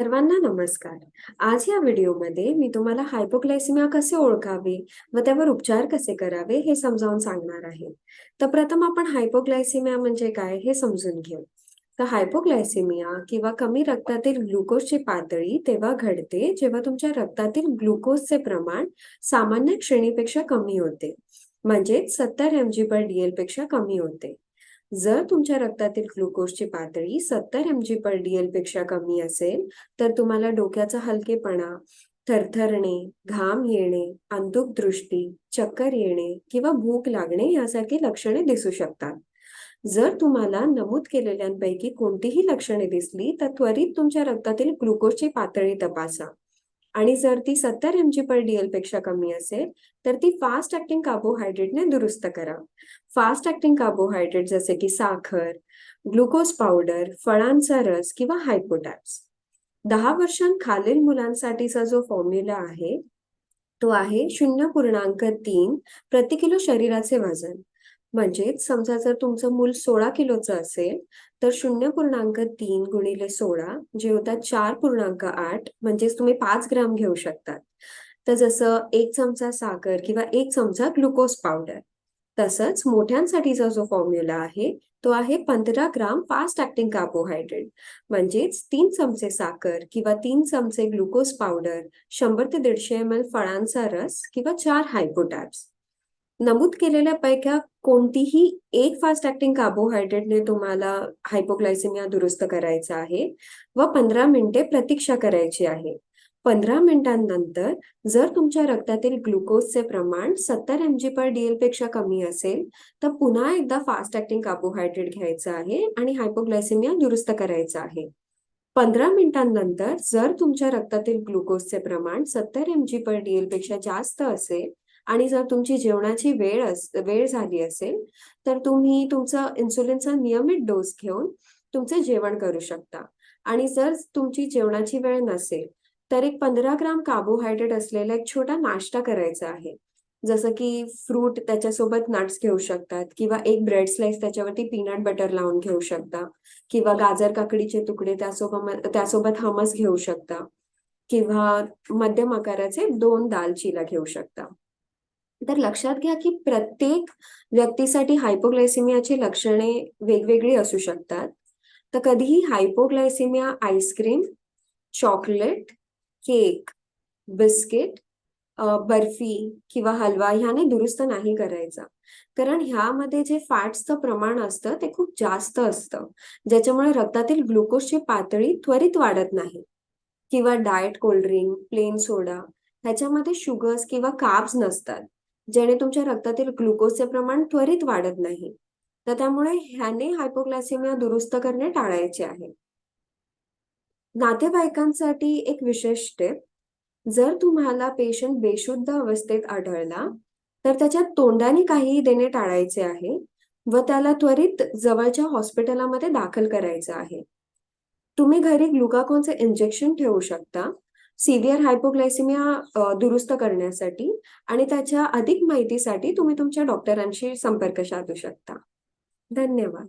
सर्वांना नमस्कार. आज या व्हिडिओमध्ये मी तुम्हाला हायपोग्लायसिमिया कसे ओळखावे व त्यावर उपचार कसे करावे हे समजावून सांगणार आहे. तर प्रथम आपण हायपोग्लायसिमिया म्हणजे काय हे समजून घेऊ. तर हायपोग्लायसिमिया किंवा कमी रक्तातील ग्लुकोजची पातळी तेव्हा घडते जेव्हा तुमच्या रक्तातील ग्लुकोजचे प्रमाण सामान्य श्रेणीपेक्षा कमी होते. म्हणजेच सत्तर एम जी पर डीएलपेक्षा कमी होते. जर तुमच्या रक्तातील ग्लुकोजची पातळी सत्तर एम जी पर डीएलपेक्षा कमी असेल तर तुम्हाला डोक्याचा हलकेपणा थरथरणे घाम येणे अंतुक दृष्टी चक्कर येणे किंवा भूक लागणे यासारखी लक्षणे दिसू शकतात. जर तुम्हाला नमूद केलेल्यांपैकी कोणतीही लक्षणे दिसली तर त्वरित तुमच्या रक्तातील ग्लुकोजची पातळी तपासा. आणि जर ती सत्तर एम जी पर डीएलपेक्षा कमी असेल तर ती फास्ट ऍक्टिंग कार्बोहायड्रेटने दुरुस्त करा. फास्ट ऍक्टिंग कार्बोहायड्रेट जसे की साखर ग्लुकोज पावडर फळांचा रस किंवा हायपोटॅप्स दहा वर्षांखालील मुलांसाठीचा जो फॉर्म्युला आहे तो आहे शून्य पूर्णांक तीन प्रति किलो शरीराचे वजन. म्हणजेच समजा जर तुमचं मूल सोळा किलोचं असेल तर शून्य पूर्णांक तीन गुणिले सोळा जे होतात चार पूर्णांक आठ म्हणजेच तुम्ही पाच ग्राम घेऊ शकतात तर जसं एक चमचा साखर किंवा एक चमचा ग्लुकोज पावडर तसंच मोठ्यांसाठीचा जो फॉर्म्युला आहे तो आहे पंधरा ग्राम फास्ट ऍक्टिंग कार्बोहायड्रेट म्हणजेच तीन चमचे साखर किंवा तीन चमचे ग्लुकोज पावडर शंभर ते दीडशे एम एल फळांचा रस किंवा चार हायपोटॅप्स नमूद केलेल्या कोणतीही एक फास्ट ऍक्टिंग कार्बोहायड्रेटने तुम्हाला हायपोग्लायसिमिया दुरुस्त करायचा आहे व पंधरा मिनिटे प्रतीक्षा करायची आहे. पंधरा मिनिटांनंतर जर तुमच्या रक्तातील ग्लुकोजचे प्रमाण सत्तर एम जी पर डीएलपेक्षा कमी असेल तर पुन्हा एकदा फास्ट ऍक्टिंग कार्बोहायड्रेट घ्यायचं आहे आणि हायपोग्लायसिमिया दुरुस्त करायचं आहे. पंधरा मिनिटांनंतर जर तुमच्या रक्तातील ग्लुकोजचे प्रमाण सत्तर एम जी पर डीएलपेक्षा जास्त असेल आणि जर तुमची जेवणाची वेळ वेळ झाली असेल तर तुम्ही तुमचा इन्सुलिनचा नियमित डोस घेऊन तुमचे जेवण करू शकता. आणि जर तुमची जेवणाची वेळ नसेल तर एक पंधरा ग्राम कार्बोहायड्रेट असलेला एक छोटा नाश्ता करायचा आहे. जसं की फ्रूट त्याच्यासोबत नट्स घेऊ शकतात किंवा एक ब्रेड स्लाइस त्याच्यावरती पीनट बटर लावून घेऊ शकता किंवा गाजर काकडीचे तुकडे त्यासोबत त्यासोबत हमस घेऊ शकता किंवा मध्यम आकाराचे दोन दालचिला घेऊ शकता. तर लक्षात घ्या की प्रत्येक व्यक्तीसाठी हायपोग्लायसिमियाची लक्षणे वेगवेगळी असू शकतात. तर कधीही hypoglycaemia ice cream chocolate cake biscuit barfi किंवा हलवा ह्याने दुरुस्त नाही करायचा. कारण ह्यामध्ये जे फॅट्सचं प्रमाण असतं ते खूप जास्त असतं. ज्याच्यामुळे रक्तातील ग्लुकोजची पातळी त्वरित वाढत नाही. किंवा डाएट कोल्ड्रिंक प्लेन सोडा ह्याच्यामध्ये शुगर्स किंवा कार्ब्स नसतात. जेणे तुमच्या रक्तातील ग्लुकोजचे प्रमाण त्वरित वाढत नाही. तर त्यामुळे ह्याने हायपोग्लायसिमिया दुरुस्त करणे टाळायचे आहे. नातेवाईकांसाठी एक विशेष टिप जर तुम्हाला पेशंट बेशुद्ध अवस्थेत आढळला तर त्याच्या तोंडाने काहीही देणे टाळायचे आहे व त्याला त्वरित जवळच्या हॉस्पिटलामध्ये दाखल करायचं आहे. तुम्ही घरी ग्लुकाकॉनचे इंजेक्शन ठेवू शकता सिव्हिअर हायपोग्लायसिमिया दुरुस्त करण्यासाठी आणि त्याच्या अधिक माहितीसाठी तुम्ही तुमच्या डॉक्टरांशी संपर्क साधू शकता. धन्यवाद.